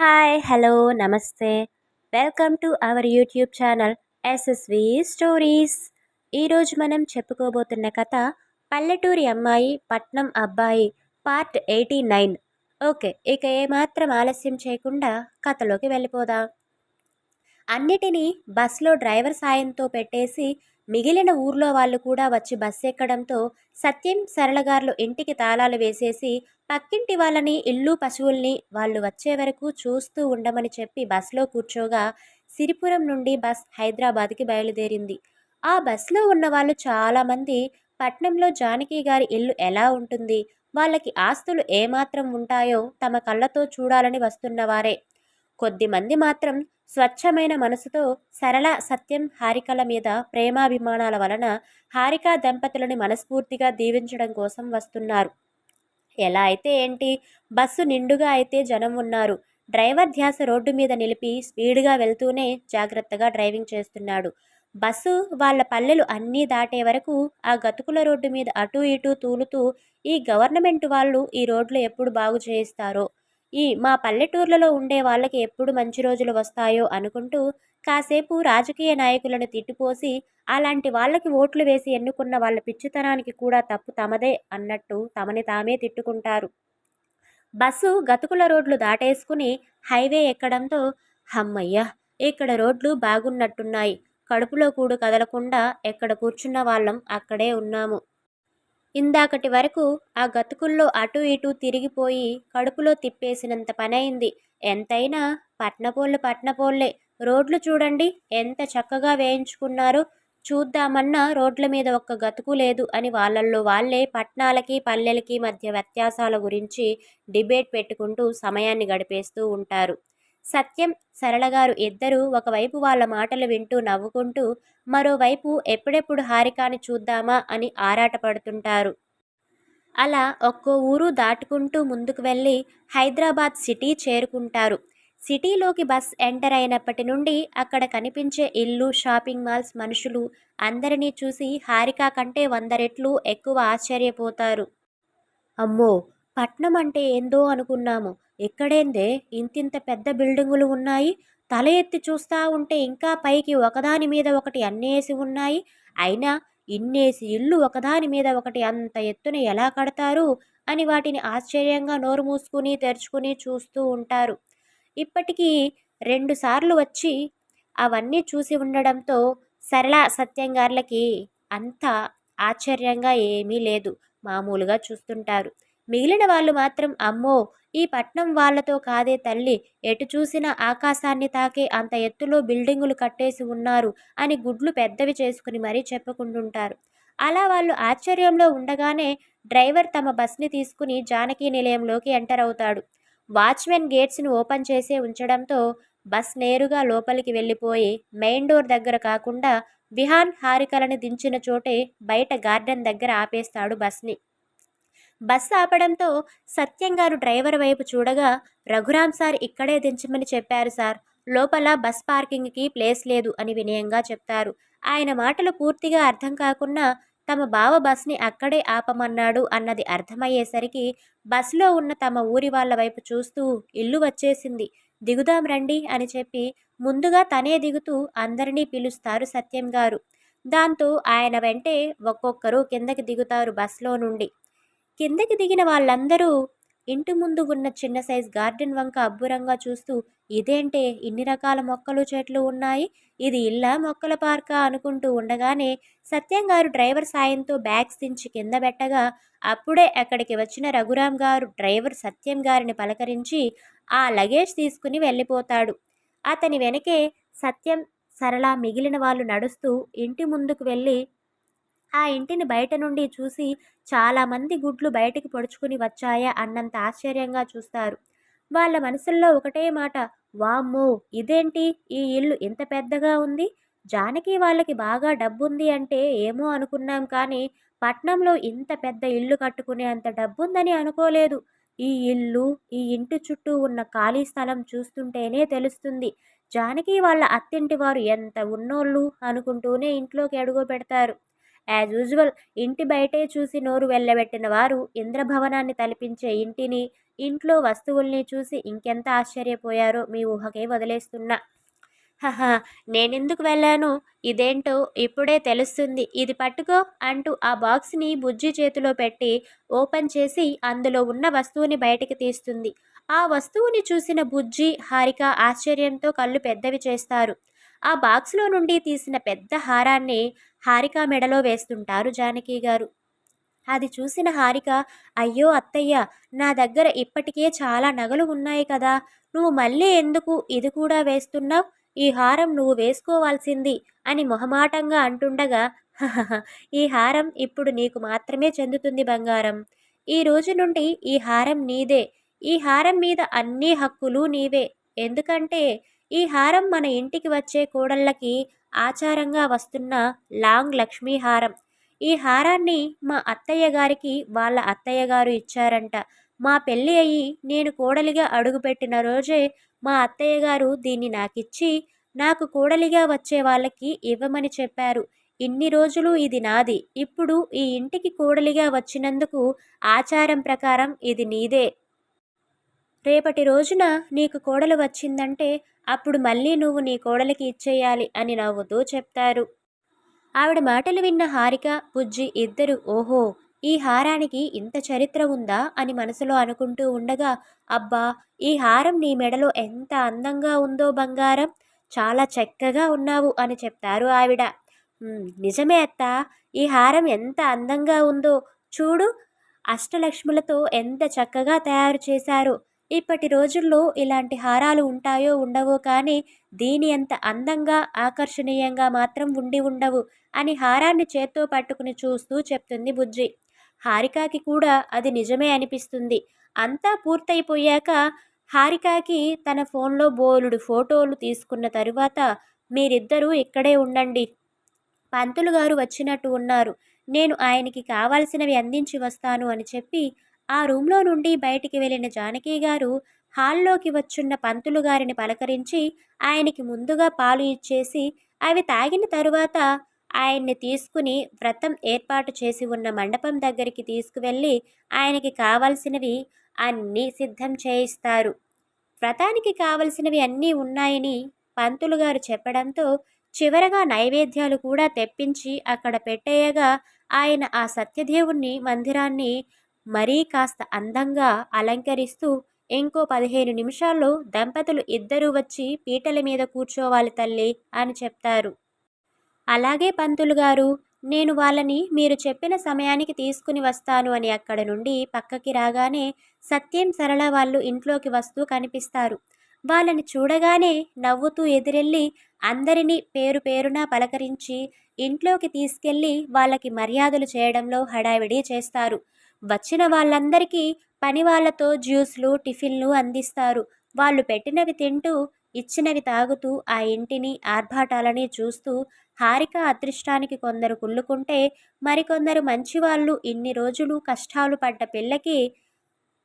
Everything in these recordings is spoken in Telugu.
హాయ్ హలో నమస్తే. Welcome to our YouTube channel SSV stories ఈరోజు మనం చెప్పుకోబోతున్న కథ పల్లెటూరి అమ్మాయి పట్నం అబ్బాయి పార్ట్ ఎయిటీ నైన్ ఓకే ఇక ఏమాత్రం ఆలస్యం చేయకుండా కథలోకి వెళ్ళిపోదాం. అన్నిటినీ బస్లో డ్రైవర్ సాయంతో పెట్టేసి మిగిలిన ఊర్లో వాళ్ళు కూడా వచ్చి బస్సు ఎక్కడంతో సత్యం సరళగారులు ఇంటికి తాళాలు వేసేసి పక్కింటి వాళ్ళని ఇల్లు పశువుల్ని వాళ్ళు వచ్చే వరకు చూస్తూ ఉండమని చెప్పి బస్సులో కూర్చోగా సిరిపురం నుండి బస్ హైదరాబాద్కి బయలుదేరింది. ఆ బస్సులో ఉన్న వాళ్ళు చాలామంది పట్నంలో జానకి గారి ఇల్లు ఎలా ఉంటుంది వాళ్ళకి ఆస్తులు ఏమాత్రం ఉంటాయో తమ కళ్ళతో చూడాలని వస్తున్నవారే కొద్దిమంది మాత్రం స్వచ్ఛమైన మనసుతో సరళ సత్యం హారికల మీద ప్రేమాభిమానాల వలన హారిక దంపతులని మనస్ఫూర్తిగా దీవించడం కోసం వస్తున్నారు. ఎలా అయితే ఏంటి? బస్సు నిండుగా అయితే జనం ఉన్నారు. డ్రైవర్ ధ్యాస రోడ్డు మీద నిలిపి స్పీడ్గా వెళ్తూనే జాగ్రత్తగా డ్రైవింగ్ చేస్తున్నాడు. బస్సు వాళ్ళ పల్లెలు అన్నీ దాటే వరకు ఆ గతుకుల రోడ్డు మీద అటూ ఇటూ తూలుతూ ఈ గవర్నమెంట్ వాళ్ళు ఈ రోడ్లు ఎప్పుడు బాగు చేయిస్తారో ఈ మా పల్లెటూర్లలో ఉండే వాళ్ళకి ఎప్పుడు మంచి రోజులు వస్తాయో అనుకుంటూ కాసేపు రాజకీయ నాయకులను తిట్టిపోసి అలాంటి వాళ్ళకి ఓట్లు వేసి ఎన్నుకున్న వాళ్ళ పిచ్చితనానికి కూడా తప్పు తమదే అన్నట్టు తమని తామే తిట్టుకుంటారు. బస్సు గతుకుల రోడ్లు దాటేసుకుని హైవే ఎక్కడంతో హమ్మయ్య ఇక్కడ రోడ్లు బాగున్నట్టున్నాయి. కడుపులో కూడు కదలకుండా ఎక్కడ కూర్చున్న వాళ్ళం అక్కడే ఉన్నాము. ఇందాకటి వరకు ఆ గతుకుల్లో అటు ఇటు తిరిగిపోయి కడుపులో తిప్పేసినంత పనైంది. ఎంతైనా పట్నపోళ్ళు పట్నపోళ్ళే. రోడ్లు చూడండి ఎంత చక్కగా వేయించుకున్నారో. చూద్దామన్నా రోడ్ల మీద ఒక్క గతుకు లేదు అని వాళ్ళల్లో వాళ్ళే పట్నాలకి పల్లెలకి మధ్య వ్యత్యాసాల గురించి డిబేట్ పెట్టుకుంటూ సమయాన్ని గడిపేస్తూ ఉంటారు. సత్యం సరళగారు ఇద్దరూ ఒకవైపు వాళ్ళ మాటలు వింటూ నవ్వుకుంటూ మరోవైపు ఎప్పుడెప్పుడు హారికాని చూద్దామా అని ఆరాటపడుతుంటారు. అలా ఒక్కో ఊరు దాటుకుంటూ ముందుకు వెళ్ళి హైదరాబాద్ సిటీ చేరుకుంటారు. సిటీలోకి బస్ ఎంటర్ అయినప్పటి నుండి అక్కడ కనిపించే ఇల్లు షాపింగ్ మాల్స్ మనుషులు అందరినీ చూసి హారిక కంటే వంద రెట్లు ఎక్కువ ఆశ్చర్యపోతారు. అమ్మో! పట్నం అంటే ఏందో అనుకున్నాము. ఎక్కడేందే? ఇంతింత పెద్ద బిల్డింగులు ఉన్నాయి. తల ఎత్తి చూస్తూ ఉంటే ఇంకా పైకి ఒకదాని మీద ఒకటి అన్నేసి ఉన్నాయి. అయినా ఇన్నేసి ఇల్లు ఒకదాని మీద ఒకటి అంత ఎత్తున ఎలా కడతారు? అని వాటిని ఆశ్చర్యంగా నోరు మూసుకుని తెరుచుకుని చూస్తూ ఉంటారు. ఇప్పటికీ రెండుసార్లు వచ్చి అవన్నీ చూసి ఉండడంతో సరళ సత్యంగార్లకి అంత ఆశ్చర్యంగా ఏమీ లేదు. మామూలుగా చూస్తుంటారు. మిగిలిన వాళ్ళు మాత్రం అమ్మో! ఈ పట్నం వాళ్ళతో కాదే తల్లి. ఎటు చూసినా ఆకాశాన్ని తాకే అంత ఎత్తులో బిల్డింగులు కట్టేసి ఉన్నారు అని గుడ్లు పెద్దవి చేసుకుని మరీ చెప్పుకుంటుంటారు. అలా వాళ్ళు ఆశ్చర్యంలో ఉండగానే డ్రైవర్ తమ బస్ని తీసుకుని జానకి నిలయంలోకి ఎంటర్ అవుతాడు. వాచ్మెన్ గేట్స్ని ఓపెన్ చేసే ఉంచడంతో బస్ నేరుగా లోపలికి వెళ్ళిపోయి మెయిన్ డోర్ దగ్గర కాకుండా విహాన్ హారికలను దించిన చోటే బయట గార్డెన్ దగ్గర ఆపేస్తాడు బస్ని. బస్ ఆపడంతో సత్యం గారు డ్రైవర్ వైపు చూడగా రఘురామ్ సార్ ఇక్కడే దించమని చెప్పారు సార్. లోపల బస్ పార్కింగ్కి ప్లేస్ లేదు అని వినయంగా చెప్తారు. ఆయన మాటలు పూర్తిగా అర్థం కాకున్నా తమ బావ బస్ని అక్కడే ఆపమన్నాడు అన్నది అర్థమయ్యేసరికి బస్సులో ఉన్న తమ ఊరి వాళ్ళ వైపు చూస్తూ ఇల్లు వచ్చేసింది. దిగుదాం రండి అని చెప్పి ముందుగా తనే దిగుతూ అందరినీ పిలుస్తారు సత్యం గారు. దాంతో ఆయన వెంటే ఒక్కొక్కరు కిందకి దిగుతారు బస్లో నుండి. కిందకి దిగిన వాళ్ళందరూ ఇంటి ముందు ఉన్న చిన్న సైజ్ గార్డెన్ వంక అబ్బురంగా చూస్తూ ఇదేంటే ఇన్ని రకాల మొక్కలు చెట్లు ఉన్నాయి? ఇది ఇల్లా మొక్కల పార్కా? అనుకుంటూ ఉండగానే సత్యం గారు డ్రైవర్ సాయంతో బ్యాగ్స్ దించి కింద పెట్టగా అప్పుడే అక్కడికి వచ్చిన రఘురాం గారు డ్రైవర్ సత్యం గారిని పలకరించి ఆ లగేజ్ తీసుకుని వెళ్ళిపోతాడు. అతని వెనకే సత్యం సరళ మిగిలిన వాళ్ళు నడుస్తూ ఇంటి ముందుకు వెళ్ళి ఆ ఇంటిని బయట నుండి చూసి చాలామంది గుడ్లు బయటికి పొడుచుకుని వచ్చాయా అన్నంత ఆశ్చర్యంగా చూస్తారు. వాళ్ళ మనసుల్లో ఒకటే మాట వామ్మో ఇదేంటి? ఈ ఇల్లు ఇంత పెద్దగా ఉంది? జానకి వాళ్ళకి బాగా డబ్బుంది అంటే ఏమో అనుకున్నాం కానీ పట్నంలో ఇంత పెద్ద ఇల్లు కట్టుకునే అంత డబ్బుందని అనుకోలేదు. ఈ ఇల్లు ఈ ఇంటి చుట్టూ ఉన్న ఖాళీ స్థలం చూస్తుంటేనే తెలుస్తుంది. జానకి వాళ్ళ అత్తింటి వారు ఎంత ఉన్నోళ్ళు అనుకుంటూనే ఇంట్లోకి అడుగు పెడతారు. యాజ్ యూజువల్ ఇంటి బయటే చూసి నోరు వెళ్ళబెట్టిన వారు ఇంద్రభవనాన్ని తలపించే ఇంటిని ఇంట్లో వస్తువుల్ని చూసి ఇంకెంత ఆశ్చర్యపోయారో మీ ఊహకే వదిలేస్తున్నా. హహా నేనెందుకు వెళ్ళాను? ఇదేంటో ఇప్పుడే తెలుస్తుంది. ఇది పట్టుకో అంటూ ఆ బాక్స్ని బుజ్జి చేతిలో పెట్టి ఓపెన్ చేసి అందులో ఉన్న వస్తువుని బయటికి తీస్తుంది. ఆ వస్తువుని చూసిన బుజ్జి హారిక ఆశ్చర్యంతో కళ్ళు పెద్దవి చేస్తారు. ఆ బాక్స్లో నుండి తీసిన పెద్ద హారాన్ని హారిక మెడలో వేస్తుంటారు జానకి గారు. అది చూసిన హారిక అయ్యో అత్తయ్య నా దగ్గర ఇప్పటికే చాలా నగలు ఉన్నాయి కదా నువ్వు మళ్ళీ ఎందుకు ఇది కూడా వేస్తున్నావు? ఈ హారం నువ్వు వేసుకోవాల్సింది అని మొహమాటంగా అంటుండగా ఈ హారం ఇప్పుడు నీకు మాత్రమే చెందుతుంది బంగారం. ఈ రోజు నుండి ఈ హారం నీదే. ఈ హారం మీద అన్ని హక్కులు నీవే. ఎందుకంటే ఈ హారం మన ఇంటికి వచ్చే కోడళ్ళకి ఆచారంగా వస్తున్న లాంగ్ లక్ష్మీ హారం. ఈ హారాన్ని మా అత్తయ్య గారికి వాళ్ళ అత్తయ్య గారు ఇచ్చారంట. మా పెళ్ళి అయ్యి నేను కోడలిగా అడుగుపెట్టిన రోజే మా అత్తయ్య గారు దీన్ని నాకిచ్చి నాకు కోడలిగా వచ్చే వాళ్ళకి ఇవ్వమని చెప్పారు. ఇన్ని రోజులు ఇది నాది. ఇప్పుడు ఈ ఇంటికి కోడలిగా వచ్చినందుకు ఆచారం ప్రకారం ఇది నీదే. రేపటి రోజున నీకు కోడలు వచ్చిందంటే అప్పుడు మళ్ళీ నువ్వు నీ కోడలికి ఇచ్చేయాలి అని నవ్వుతూ చెప్తారు. ఆవిడ మాటలు విన్న హారిక బుజ్జి ఇద్దరు ఓహో ఈ హారానికి ఇంత చరిత్ర ఉందా అని మనసులో అనుకుంటూ ఉండగా అబ్బా ఈ హారం నీ మెడలో ఎంత అందంగా ఉందో బంగారం చాలా చక్కగా ఉన్నావు అని చెప్తారు ఆవిడ. నిజమే అత్త ఈ హారం ఎంత అందంగా ఉందో చూడు అష్టలక్ష్ములతో ఎంత చక్కగా తయారు చేశారు. ఇప్పటి రోజుల్లో ఇలాంటి హారాలు ఉంటాయో ఉండవో కానీ దీని అంత అందంగా ఆకర్షణీయంగా మాత్రం ఉండి ఉండవు అని హారాన్ని చేత్తో పట్టుకుని చూస్తూ చెప్తుంది బుజ్జి. హారికాకి కూడా అది నిజమే అనిపిస్తుంది. అంతా పూర్తయిపోయాక హారికాకి తన ఫోన్లో బోలుడు ఫోటోలు తీసుకున్న తరువాత మీరిద్దరూ ఇక్కడే ఉండండి. పంతులు గారు వచ్చినట్టు ఉన్నారు. నేను ఆయనకి కావాల్సినవి అందించి వస్తాను అని చెప్పి ఆ రూమ్లో నుండి బయటికి వెళ్ళిన జానకి గారు హాల్లోకి వచ్చున్న పంతులు గారిని పలకరించి ఆయనకి ముందుగా పాలు ఇచ్చేసి అవి తాగిన తరువాత ఆయన్ని తీసుకుని వ్రతం ఏర్పాటు చేసి ఉన్న మండపం దగ్గరికి తీసుకువెళ్ళి ఆయనకి కావలసినవి అన్నీ సిద్ధం చేయిస్తారు. వ్రతానికి కావలసినవి అన్నీ ఉన్నాయని పంతులు గారు చెప్పడంతో చివరగా నైవేద్యాలు కూడా తెప్పించి అక్కడ పెట్టేయగా ఆయన ఆ సత్యదేవుణ్ణి మందిరాన్ని మరీ కాస్త అందంగా అలంకరిస్తూ ఇంకో పదిహేను నిమిషాల్లో దంపతులు ఇద్దరూ వచ్చి పీటల మీద కూర్చోవాలి తల్లి అని చెప్తారు. అలాగే పంతులు గారు నేను వాళ్ళని మీరు చెప్పిన సమయానికి తీసుకుని వస్తాను అని అక్కడ నుండి పక్కకి రాగానే సత్యం సరళ వాళ్ళు ఇంట్లోకి వస్తూ కనిపిస్తారు. వాళ్ళని చూడగానే నవ్వుతూ ఎదురెళ్ళి అందరినీ పేరు పేరున పలకరించి ఇంట్లోకి తీసుకెళ్ళి వాళ్ళకి మర్యాదలు చేయడంలో హడావిడి చేస్తారు. వచ్చిన వాళ్ళందరికీ పని వాళ్ళతో జ్యూస్లు టిఫిన్లు అందిస్తారు. వాళ్ళు పెట్టినవి తింటూ ఇచ్చినవి తాగుతూ ఆ ఇంటిని ఆర్భాటాలని చూస్తూ హారిక అదృష్టానికి కొందరు కుళ్ళుకుంటే మరికొందరు మంచివాళ్ళు ఇన్ని రోజులు కష్టాలు పడ్డ పిల్లకి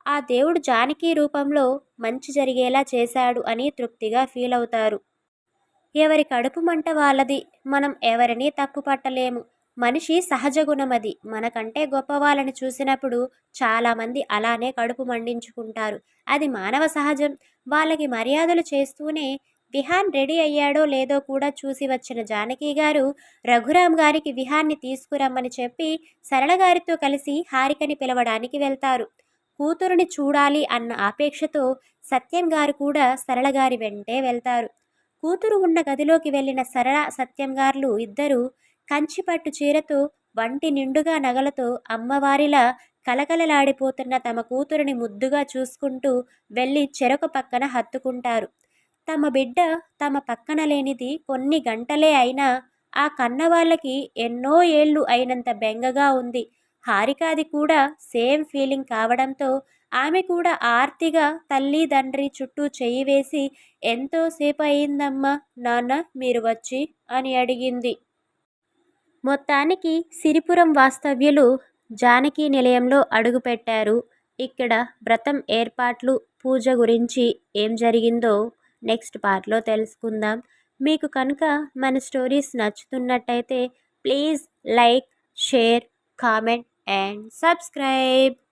ఆ దేవుడు జానకి రూపంలో మంచి జరిగేలా చేశాడు అని తృప్తిగా ఫీల్ అవుతారు ఎవరి కడుపు మంట వాళ్ళది. మనం ఎవరిని తప్పు పట్టలేము. మనిషి సహజ గుణమది. మనకంటే గొప్ప వాళ్ళని చూసినప్పుడు చాలామంది అలానే కడుపు మండించుకుంటారు. అది మానవ సహజం. వాళ్ళకి మర్యాదలు చేస్తూనే విహాన్ రెడీ అయ్యాడో లేదో కూడా చూసి వచ్చిన జానకి గారు రఘురాం గారికి విహాన్ని తీసుకురమ్మని చెప్పి సరళ గారితో కలిసి హారికని పిలవడానికి వెళ్తారు. కూతురుని చూడాలి అన్న ఆపేక్షతో సత్యం గారు కూడా సరళ గారి వెంటే వెళ్తారు. కూతురు ఉన్న గదిలోకి వెళ్ళిన సరళ సత్యం గారులు ఇద్దరు కంచిపట్టు చీరతో వంటి నిండుగా నగలతో అమ్మవారిలా కలకలలాడిపోతున్న తమ కూతురుని ముద్దుగా చూసుకుంటూ వెళ్ళి చెరొక పక్కన హత్తుకుంటారు. తమ బిడ్డ తమ పక్కన లేనిది కొన్ని గంటలే అయినా ఆ కన్నవాళ్ళకి ఎన్నో ఏళ్ళు అయినంత బెంగగా ఉంది. హారికాది కూడా సేమ్ ఫీలింగ్ కావడంతో ఆమె కూడా ఆర్తిగా తల్లి తండ్రి చుట్టూ చెయ్యి వేసి ఎంతోసేపు అయిందమ్మా నాన్న మీరు వచ్చి అని అడిగింది. మొత్తానికి సిరిపురం వాస్తవ్యులు జానకి నిలయంలో అడుగుపెట్టారు ఇక్కడ వ్రతం ఏర్పాట్లు పూజ గురించి ఏం జరిగిందో నెక్స్ట్ పార్ట్లో తెలుసుకుందాం. మీకు కనుక మన stories నచ్చుతున్నట్టయితే please like share comment and subscribe.